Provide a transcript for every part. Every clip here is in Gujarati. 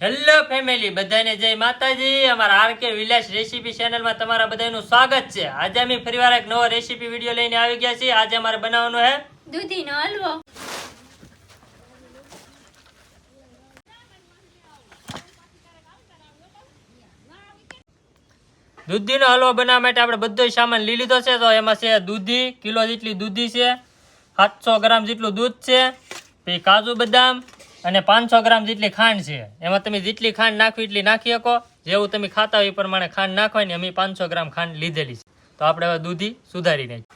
હેલો ફેમિલી બધાને જય માતાજી. અમારા આર કે વિલાસ રેસીપી ચેનલમાં તમારા બધાનું સ્વાગત છે. આજે અમે ફરીવાર એક નવો રેસીપી વીડિયો લઈને આવી ગયા છીએ. આજે અમારે બનાવવાનો હે દૂધીનો હલવો. દૂધીનો હલવો બનાવવા માટે આપણે બધો સામાન લઈ લીધો છે. તો એમાં છે દૂધી કિલો જેટલી દૂધી છે સાતસો ગ્રામ જેટલું દૂધ છે પછી કાજુ બદામ અને પાંચસો ગ્રામ જેટલી ખાંડ છે. એમાં તમે જેટલી ખાંડ નાખવી એટલી નાખી શકો. જેવું તમે ખાતા હોય એ પ્રમાણે ખાંડ નાખવાની અમે પાંચસો ગ્રામ ખાંડ લીધેલી છે. તો આપણે હવે દૂધી સુધારી નાખીએ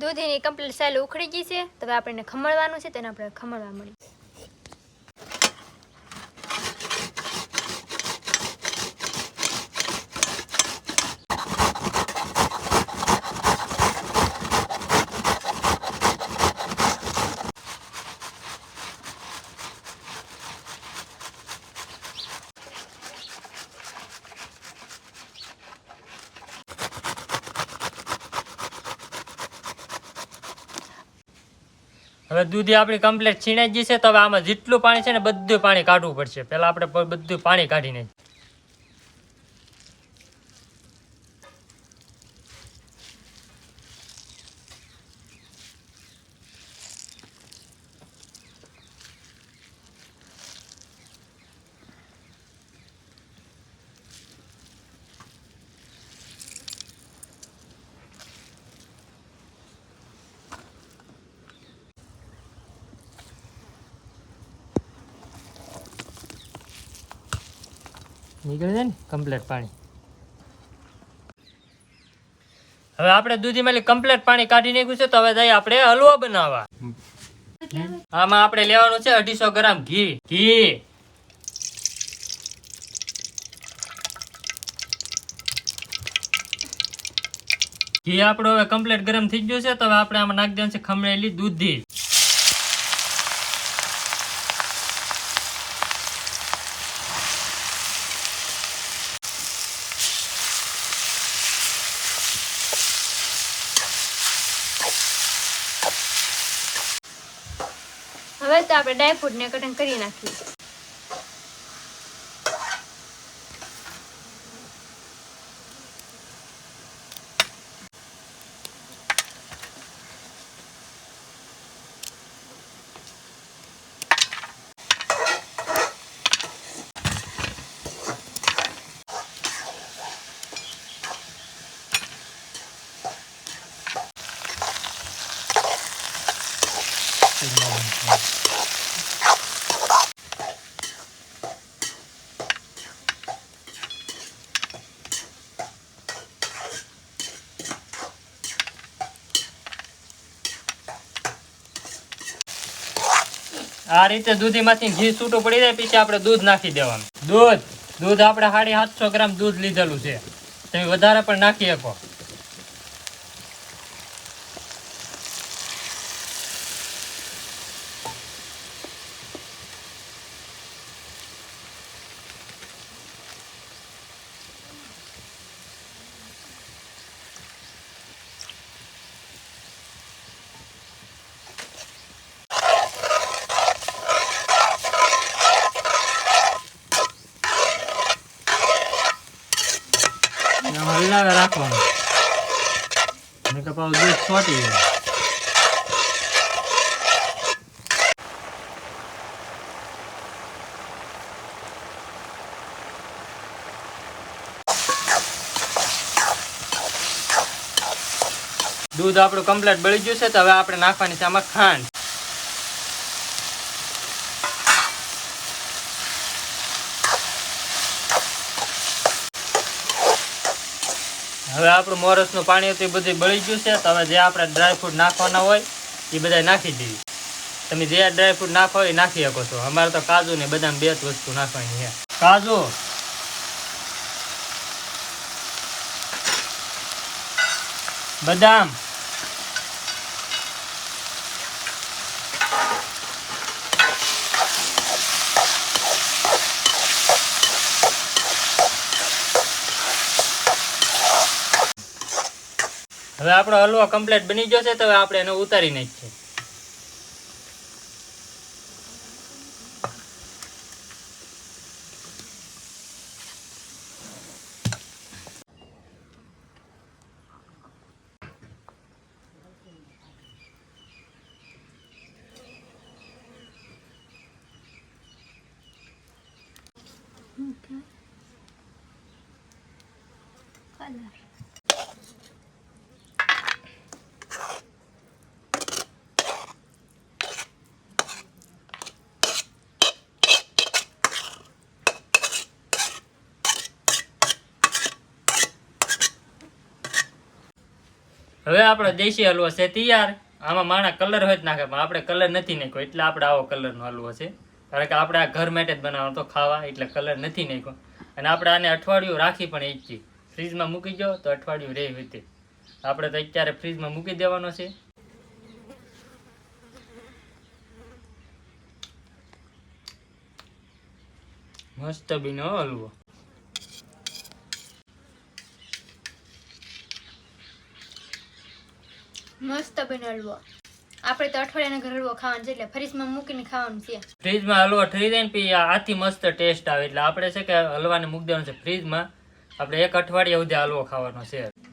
દૂધીની કમ્પ્લીટ સેલ ઉખડી ગઈ છે. તો હવે આપણને ખમણવાનું છે, તેને આપણે ખમણવા મળી હવે દૂધી આપણી કમ્પ્લીટ છીણાઈ ગઈ છે તો હવે આમાં જેટલું પાણી છે ને બધું પાણી કાઢવું પડશે. પહેલાં આપણે બધું પાણી કાઢી નાખીએ. નીકળી જાય ને કમ્પ્લેટ પાણી. હવે આપણે દૂધીમાં કમ્પ્લેટ પાણી કાઢી નાખ્યું છે, તો હવે જઈએ આપણે હલવો બનાવવા. આમાં આપણે લેવાનું છે અઢીસો ગ્રામ ઘી. ઘી. ઘી આપણું હવે કમ્પ્લીટ ગરમ થઈ ગયું છે, તો હવે આપણે આમાં નાખી દેવાનું છે ખમણેલી દૂધી. તો આપણે ડ્રાયફ્રૂટને કટિંગ કરી નાખીએ. આ રીતે દૂધીમાંથી ઘી છૂટું પડી જાય, પછી આપણે દૂધ નાખી દેવાનું. દૂધ દૂધ આપણે સાડી સાતસો ગ્રામ દૂધ લીધેલું છે. તમે વધારે પણ નાખી શકો. આમાં હલાવે રાખવાનું. નહીં કે પાછું દૂધ છોટી જાય. દૂધ આપણું કમ્પ્લીટ બળી ગયું છે, તો હવે આપણે નાખવાની છે આમાં ખાંડ. હવે આપણું મોરસનું પાણી હતું એ બધું બળી ગયું છે, તો હવે જે આપણે ડ્રાયફ્રૂટ નાખવાના હોય, એ બધા નાખી દેવી. તમે જે ડ્રાયફ્રૂટ નાખો એ નાખી શકો છો. અમારે તો કાજુ ને બદામ બે જ વસ્તુ નાખવાની છે. કાજુ! બદામ! હવે આપણો હલવો કમ્પ્લીટ બની ગયો છે તો હવે આપણે એને ઉતારી નાખીએ. કલર હવે આપણો દેશી હલવો છે તૈયાર. આમાં માણા કલર હોય જ નાખે, પણ આપણે કલર નથી નાખ્યો, એટલે આપણે આવો કલરનો હલવો છે. કારણ કે આપણે આ ઘર માટે જ બનાવવાનો તો ખાવા, એટલે કલર નથી નાખ્યો. અને આપણે આને અઠવાડિયું રાખી પણ ઈચ્છી ફ્રીજમાં મૂકી દો તો અઠવાડિયું રહે તે આપણે તો અત્યારે ફ્રીજમાં મૂકી દેવાનો છે. મસ્ત બીનો હલવો. મસ્ત બન્યો હલવો. આપણે તો અઠવાડિયાના ઘર હલવો ખાવાનો છે એટલે ફ્રીજમાં મૂકીને ખાવાનું છે. ફ્રીજમાં હલવો થઈ જાય ને પછી આથી મસ્ત ટેસ્ટ આવે. એટલે આપણે છે કે હલવાને મૂકી દેવાનું છે ફ્રીજમાં. આપણે એક અઠવાડિયા સુધી હલવો ખાવાનો છે.